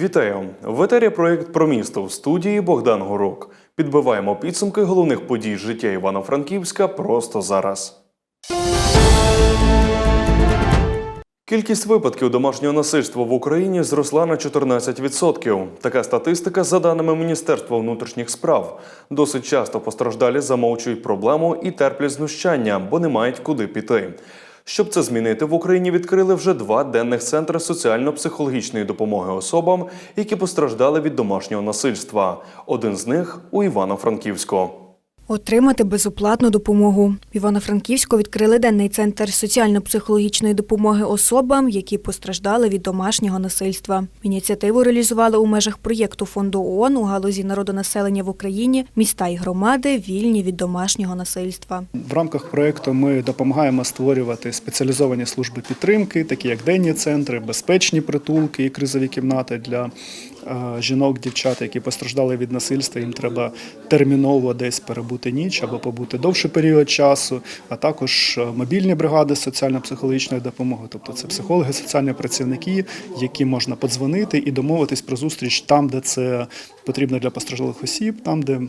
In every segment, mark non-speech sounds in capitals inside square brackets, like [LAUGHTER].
Вітаю! В етері проєкт про місто в студії Богдан Горук. Підбиваємо підсумки головних подій життя Івано-Франківська просто зараз. Кількість випадків домашнього насильства в Україні зросла на 14%. Така статистика, за даними Міністерства внутрішніх справ. Досить часто постраждалі замовчують проблему і терплять знущання, бо не мають куди піти. Щоб це змінити, в Україні відкрили вже два денних центри соціально-психологічної допомоги особам, які постраждали від домашнього насильства. Один з них у Івано-Франківську. Отримати безоплатну допомогу. В Івано-Франківську відкрили денний центр соціально-психологічної допомоги особам, які постраждали від домашнього насильства. Ініціативу реалізували у межах проєкту фонду ООН у галузі народонаселення в Україні міста і громади вільні від домашнього насильства. В рамках проєкту ми допомагаємо створювати спеціалізовані служби підтримки, такі як денні центри, безпечні притулки і кризові кімнати для жінок, дівчат, які постраждали від насильства. Їм треба терміново десь перебути ніч або побути довший період часу, а також е, мобільні бригади соціально-психологічної допомоги, тобто це психологи, соціальні працівники, які можна подзвонити і домовитись про зустріч там, де це потрібно для постраждалих осіб, там, де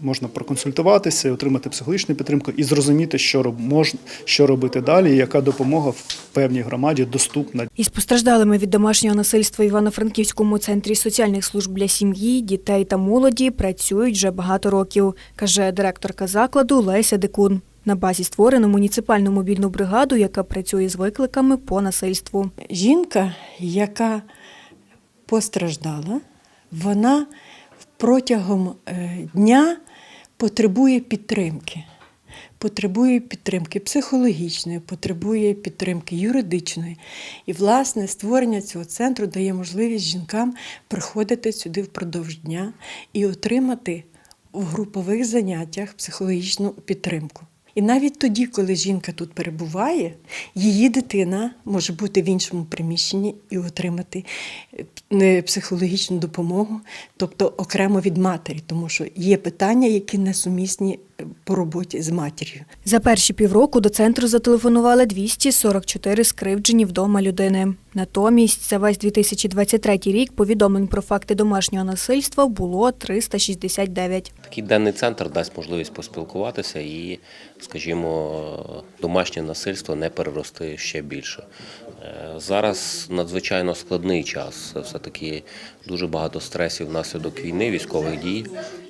можна проконсультуватися, отримати психологічну підтримку і зрозуміти, що роб, можна, що робити далі, і яка допомога в певній громаді доступна. Із постраждалими від домашнього насильства в Івано-Франківському центрі соціальних служб для сім'ї, дітей та молоді працюють вже багато років, каже директорка закладу Леся Дикун. На базі створено муніципальну мобільну бригаду, яка працює з викликами по насильству. жінка, яка постраждала, вона протягом е, дня потребує підтримки. Потребує підтримки психологічної, потребує підтримки юридичної. І, власне, створення цього центру дає можливість жінкам приходити сюди впродовж дня і отримати в групових заняттях психологічну підтримку. І навіть тоді, коли жінка тут перебуває, її дитина може бути в іншому приміщенні і отримати е, психологічну допомогу, тобто окремо від матері, тому що є питання, які несумісні по роботі з матір'ю. За перші півроку до центру зателефонували 244 скривджені вдома людини. Натомість за весь 2023 рік повідомлень про факти домашнього насильства було 369. Такий денний центр дасть можливість поспілкуватися і, скажімо, домашнє насильство не перерости ще більше. Е, Зараз надзвичайно складний час. Все-таки дуже багато стресів внаслідок війни, військових дій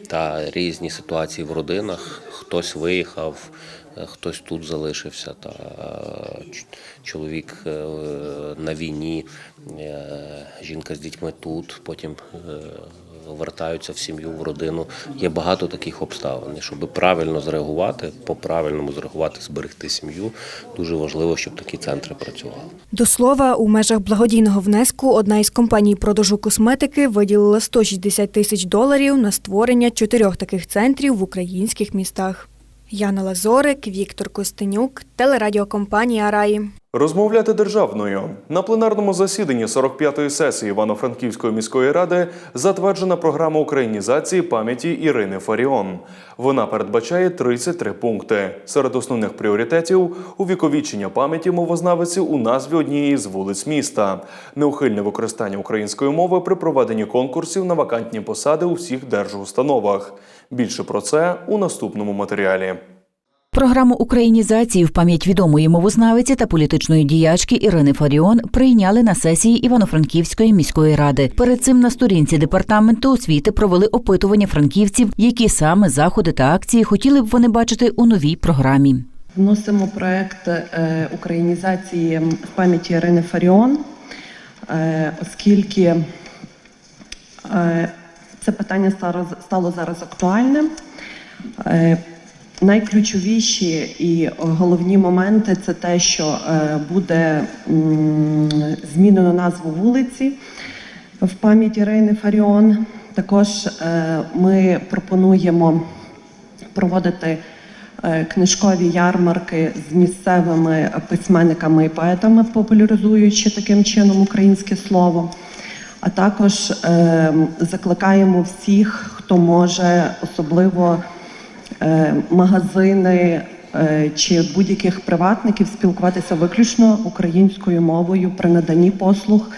та різні ситуації в родинах. Хтось виїхав, е, хтось тут залишився. Та е, чоловік е, на війні, жінка з дітьми тут, потім вертаються в сім'ю, в родину. Є багато таких обставин. І щоб правильно зреагувати, по-правильному зреагувати, зберегти сім'ю. Дуже важливо, щоб такі центри працювали. До слова, у межах благодійного внеску одна із компаній продажу косметики виділила 160 тисяч доларів на створення чотирьох таких центрів в українських містах. Яна Лазорик, Віктор Костенюк, телерадіокомпанія Раї. Розмовляти державною на пленарному засіданні 45-ї сесії Івано-Франківської міської ради затверджена програма українізації пам'яті Ірини Фаріон. Вона передбачає 33 пункти. Серед основних пріоритетів увіковічення пам'яті мовознавиці у назві однієї з вулиць міста, неухильне використання української мови при проведенні конкурсів на вакантні посади у всіх держустановах. Більше про це у наступному матеріалі. Програму українізації в пам'ять відомої мовознавиці та політичної діячки Ірини Фаріон прийняли на сесії Івано-Франківської міської ради. Перед цим на сторінці департаменту освіти провели опитування франківців, які саме заходи та акції хотіли б вони бачити у новій програмі. Вносимо проект е, українізації в пам'яті Ірини Фаріон, е, оскільки е, це питання стало, стало зараз актуальним. Найключовіші і головні моменти це те, що е, буде змінено назву вулиці в пам'ять Ірини Фаріон. Також е, ми пропонуємо проводити е, книжкові ярмарки з місцевими письменниками і поетами, популяризуючи таким чином українське слово. А також е, закликаємо всіх, хто може, особливо магазини е, чи будь-яких приватників, спілкуватися виключно українською мовою при наданні послуг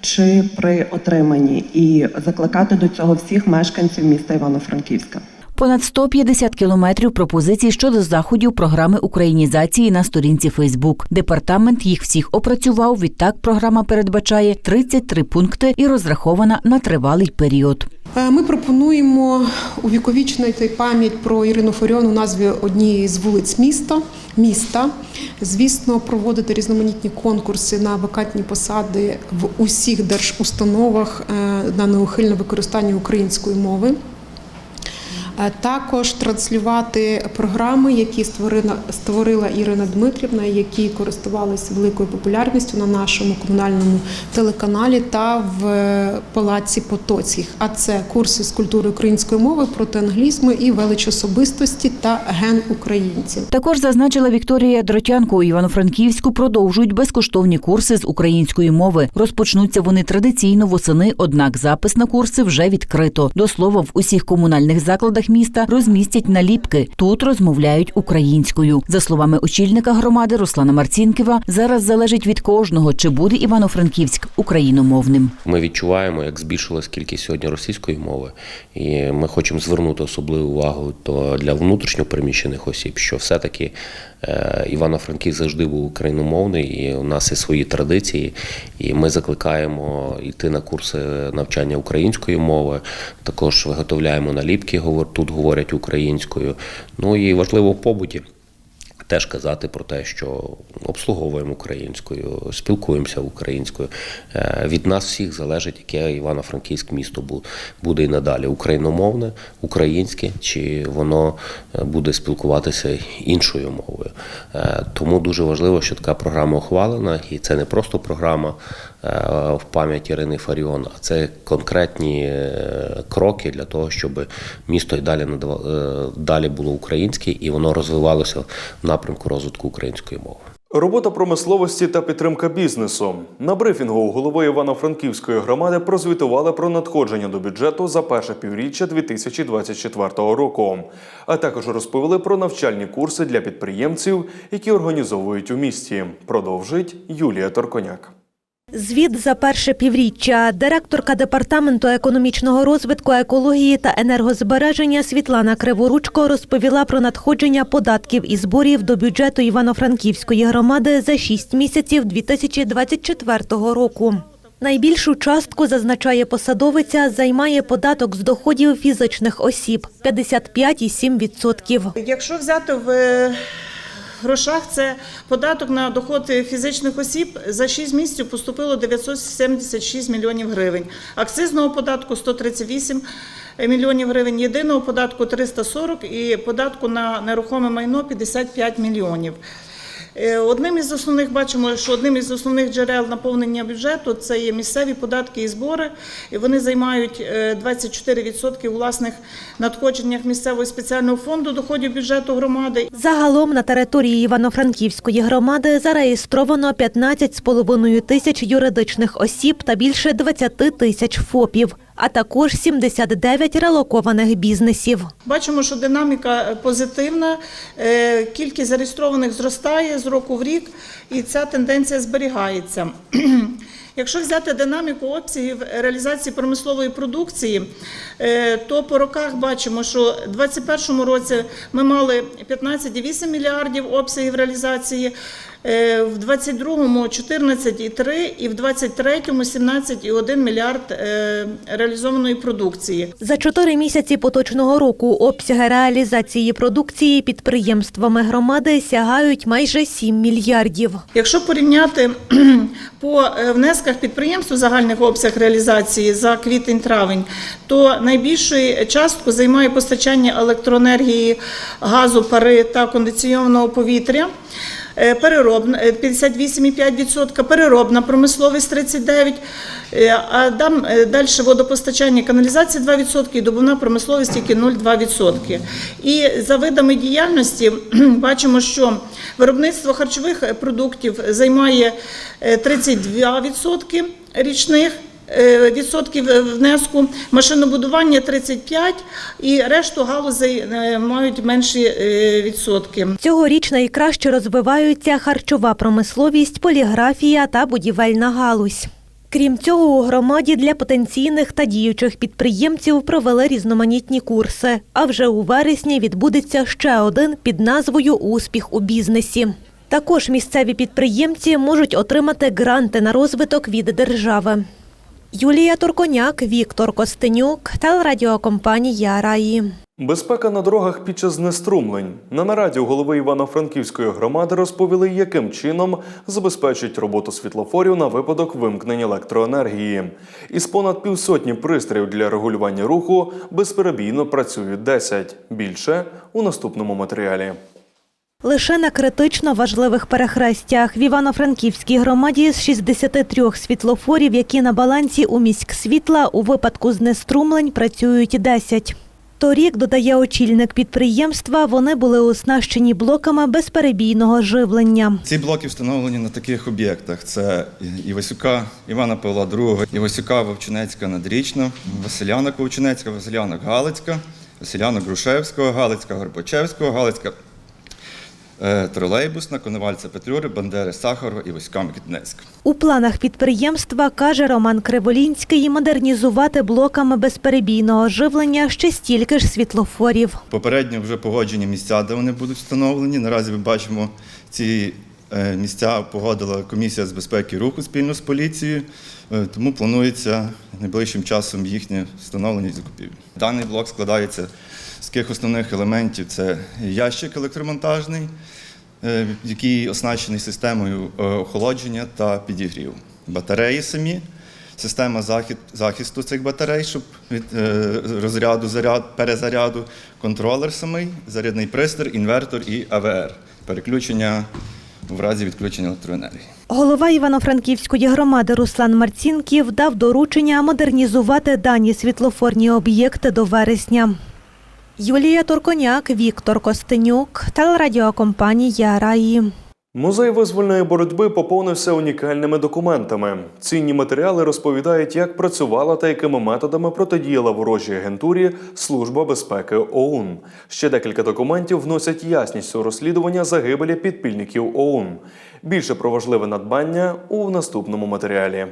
чи при отриманні, і закликати до цього всіх мешканців міста Івано-Франківська. Понад 150 кілометрів пропозицій щодо заходів програми українізації на сторінці Фейсбук. Департамент їх всіх опрацював. Відтак програма передбачає 33 пункти і розрахована на тривалий період. Е, Ми пропонуємо увіковічнити пам'ять про Ірину Фаріон у назві однієї з вулиць міста. Міста, звісно, проводити різноманітні конкурси на вакантні посади в усіх держустановах е, на неухильне використання української мови. Е, Також транслювати програми, які створила, створила Ірина Дмитрівна, які користувалися великою популярністю на нашому комунальному телеканалі та в е, палаці Потоцьких. А це курси з культури української мови проти англізму і велич особистості та ген українців. Також зазначила Вікторія Дротянко у Івано-Франківську продовжують безкоштовні курси з української мови. Розпочнуться вони традиційно восени, однак запис на курси вже відкрито. До слова, в усіх комунальних закладах міста розмістять наліпки. Тут розмовляють українською. За словами очільника громади Руслана Марцінківа, зараз залежить від кожного, чи буде Івано-Франківськ україномовним. Ми відчуваємо, як збільшилась кількість сьогодні російської мови, і ми хочемо звернути особливу увагу то для внутрішньопереміщених осіб, що все-таки е, Івано-Франківськ завжди був україномовний, і у нас є свої традиції. І ми закликаємо йти на курси навчання української мови. Також виготовляємо наліпки, тут говорять українською. Ну і важливо в побуті. Теж казати про те, що обслуговуємо українською, спілкуємося українською. Е, Від нас всіх залежить, яке Івано-Франківське місто бу- буде і надалі україномовне, українське, чи воно е, буде спілкуватися іншою мовою. Е, Тому дуже важливо, що така програма ухвалена, і це не просто програма в пам'ять Ірини Фаріон, а це конкретні е, кроки для того, щоб місто і далі е, далі було українське і воно розвивалося в напрямку розвитку української мови. Робота промисловості та підтримка бізнесу на брифінгу голови Івано-Франківської громади прозвітували про надходження до бюджету за перше півріччя 2024 року, а також розповіли про навчальні курси для підприємців, які організовують у місті. Продовжить Юлія Торконяк. Звіт за перше півріччя. Директорка департаменту економічного розвитку, екології та енергозбереження Світлана Криворучко розповіла про надходження податків і зборів до бюджету Івано-Франківської громади за 6 місяців 2024 року. Найбільшу частку, зазначає посадовиця, займає податок з доходів фізичних осіб – 55,7%. Якщо взяти в е, грошах, це податок на доход фізичних осіб за 6 місяців поступило 976 мільйонів гривень. Акцизного податку 138 мільйонів гривень, єдиного податку 340 і податку на нерухоме майно 55 мільйонів. Е, Одним із основних бачимо, що одним із основних джерел наповнення бюджету це є місцеві податки і збори. Вони займають е, 24% у власних надходженнях місцевого спеціального фонду доходів бюджету громади. Загалом на території Івано-Франківської громади зареєстровано 15,5 тисяч юридичних осіб та більше 20 тисяч ФОПів, а також 79 релокованих бізнесів. Бачимо, що динаміка е, позитивна, е, кількість зареєстрованих зростає з року в рік, і ця тенденція зберігається. [CLEARS THROAT] Якщо взяти динаміку обсягів реалізації промислової продукції, е, то по роках бачимо, що у 2021 році ми мали 15,8 мільярдів обсягів реалізації, в 2022 14,3 і в 2023 17,1 мільярд е, реалізованої продукції. За чотири місяці поточного року обсяги реалізації продукції підприємствами громади сягають майже 7 мільярдів. Якщо порівняти [CLEARS THROAT] по е, внесках підприємств загальних обсяг реалізації за квітень-травень, то найбільшою частку займає постачання електроенергії, газу, пари та кондиційованого повітря. Е, Переробна е, 58,5%, переробна промисловість 39%, е, а там е, далі водопостачання каналізація 2% і добувна промисловість тільки 0,2%. І за видами діяльності бачимо, що виробництво харчових продуктів займає е, 32% річних. Е, Відсотків е, внеску, машинобудування 35 і решту галузей е, мають менші відсотки. Цьогоріч найкраще розвиваються харчова промисловість, поліграфія та будівельна галузь. Крім цього, у громаді для потенційних та діючих підприємців провели різноманітні курси. А вже у вересні відбудеться ще один під назвою Успіх у бізнесі. Також місцеві підприємці можуть отримати гранти на розвиток від держави. Юлія Турконяк, Віктор Костенюк, телерадіокомпанія Раї. Безпека на дорогах під час знеструмлень. На нараді голови Івано-Франківської громади розповіли, яким чином забезпечить роботу світлофорів на випадок вимкнення електроенергії. Із понад півсотні пристроїв для регулювання руху безперебійно працюють 10. Більше у наступному матеріалі. Лише на критично важливих перехрестях в Івано-Франківській громаді з 63 світлофорів, які на балансі у міськсвітла у випадку знеструмлень працюють 10. Торік, додає очільник підприємства, вони були оснащені блоками безперебійного живлення. Ці блоки встановлені на таких об'єктах: це Івасюка Івана Павла II, Івасюка Вовчинецька Надрічна, Василянок Вовчинецька, Василянок Галицька, Василянок Грушевського, Галицька Горбачевського, Галицька Тролейбусна, Коновальця Петлюри, Бандери Сахарова і Васька Микітнецька. У планах підприємства, каже Роман Криволінський, модернізувати блоками безперебійного живлення ще стільки ж світлофорів. Попередньо вже погоджені місця, де вони будуть встановлені. Наразі ми бачимо ці е, місця погодила комісія з безпеки руху спільно з поліцією, е, тому планується найближчим часом їхнє встановлення і закупівлю. Даний блок складається з таких основних елементів: це ящик електромонтажний, е, який оснащений системою е, охолодження та підігріву. Батареї самі. Система захисту цих батарей, щоб від е, розряду, заряд, перезаряду, контролер самий, зарядний пристрій, інвертор і АВР. Переключення в разі відключення електроенергії. Голова Івано-Франківської громади Руслан Марцінків дав доручення модернізувати дані світлофорні об'єкти до вересня. Юлія Турконяк, Віктор Костенюк, телерадіокомпанія Раї. Музей визвольної боротьби поповнився унікальними документами. Цінні матеріали розповідають, як працювала та якими методами протидіяла ворожій агентурі Служба безпеки ОУН. Ще декілька документів вносять ясність у розслідування загибелі підпільників ОУН. Більше про важливе надбання у наступному матеріалі.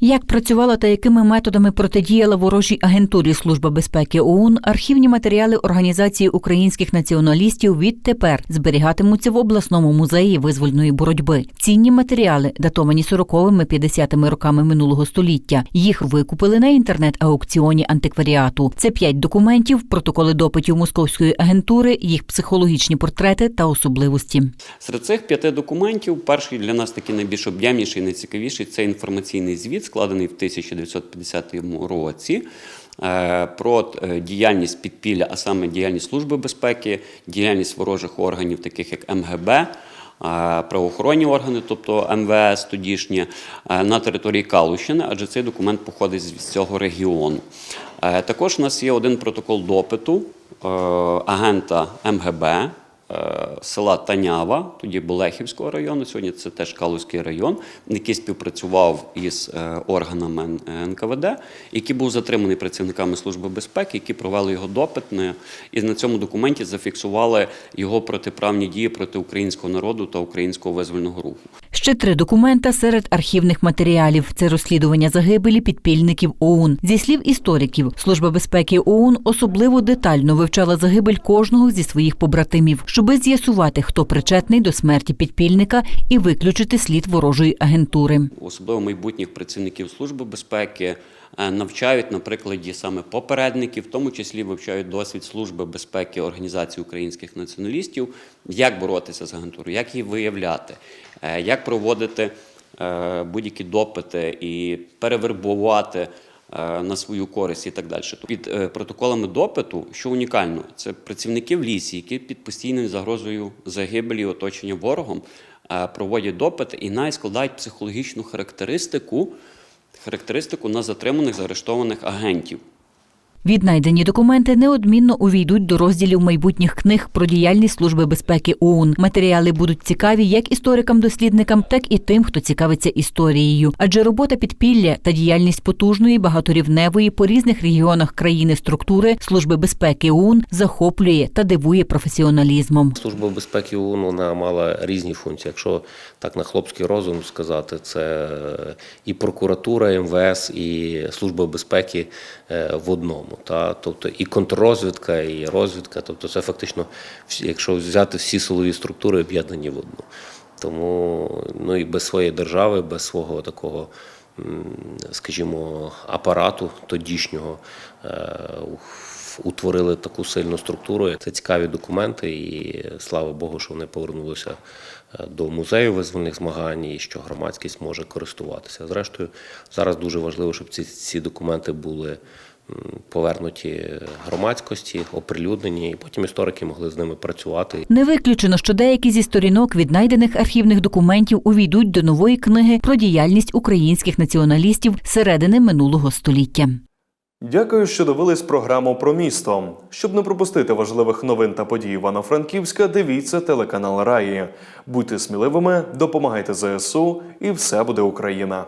Як працювала та якими методами протидіяла ворожій агентурі Служба безпеки ОУН, архівні матеріали Організації українських націоналістів відтепер зберігатимуться в обласному музеї визвольної боротьби. Цінні матеріали, датовані 40-ми 50-ми роками минулого століття. Їх викупили на інтернет-аукціоні антикваріату. Це п'ять документів, протоколи допитів московської агентури, їх психологічні портрети та особливості. Серед цих п'яти документів перший для нас такий найбільш об'ємніший, найцікавіший це інформаційний звіт, складений в 1950 році. е, Про е, діяльність підпілля, а саме діяльність Служби безпеки, діяльність ворожих органів, таких як МГБ, е, правоохоронні органи, тобто МВС тодішнє, на території Калущини, адже цей документ походить з цього регіону. Також у нас є один протокол допиту агента МГБ села Танява, тоді Болехівського району, сьогодні це теж Калузький район, який співпрацював із е, органами НКВД, який був затриманий працівниками Служби безпеки, які провели його допит і на цьому документі зафіксували його протиправні дії проти українського народу та українського визвольного руху. Ще три документа серед архівних матеріалів. Це розслідування загибелі підпільників ОУН. Зі слів істориків, Служба безпеки ОУН особливо детально вивчала загибель кожного зі своїх побратимів, щоби з'ясувати, хто причетний до смерті підпільника і виключити слід ворожої агентури. особливо майбутніх працівників Служби безпеки, е, навчають на прикладі саме попередників, в тому числі вивчають досвід Служби безпеки Організації українських націоналістів, як боротися з агентурою, як її виявляти, е, як проводити е, будь-які допити і перевербувати. Е, На свою користь і так далі. Під е, протоколами допиту, що унікально, це працівники в лісі, які під постійною загрозою загибелі оточення ворогом е, проводять допит і навіть складають психологічну характеристику, характеристику на затриманих заарештованих агентів. Віднайдені документи неодмінно увійдуть до розділів майбутніх книг про діяльність Служби безпеки ОУН. Матеріали будуть цікаві як історикам-дослідникам, так і тим, хто цікавиться історією. Адже робота підпілля та діяльність потужної багаторівневої по різних регіонах країни структури Служби безпеки ОУН захоплює та дивує професіоналізмом. Служба безпеки ООН вона мала різні функції. Якщо так на хлопський розум сказати, це і прокуратура, МВС, і Служба безпеки е, в одному. Та? Тобто і контррозвідка, і розвідка. Тобто це фактично, якщо взяти всі силові структури, об'єднані в одну. Тому ну і без своєї держави, без свого такого, скажімо, апарату тодішнього е, утворили таку сильну структуру. Це цікаві документи, і слава Богу, що вони повернулися е, до музею визвольних змагань і що громадськість може користуватися. Зрештою, зараз дуже важливо, щоб ці, ці документи були повернуті громадськості, оприлюднені, і потім історики могли з ними працювати Не виключено, що деякі зі сторінок віднайдених архівних документів увійдуть до нової книги про діяльність українських націоналістів середини минулого століття. Дякую, що дивились програму про місто. Щоб не пропустити важливих новин та подій Івано-Франківська, дивіться телеканал Раї. Будьте сміливими, допомагайте ЗСУ, і все буде Україна.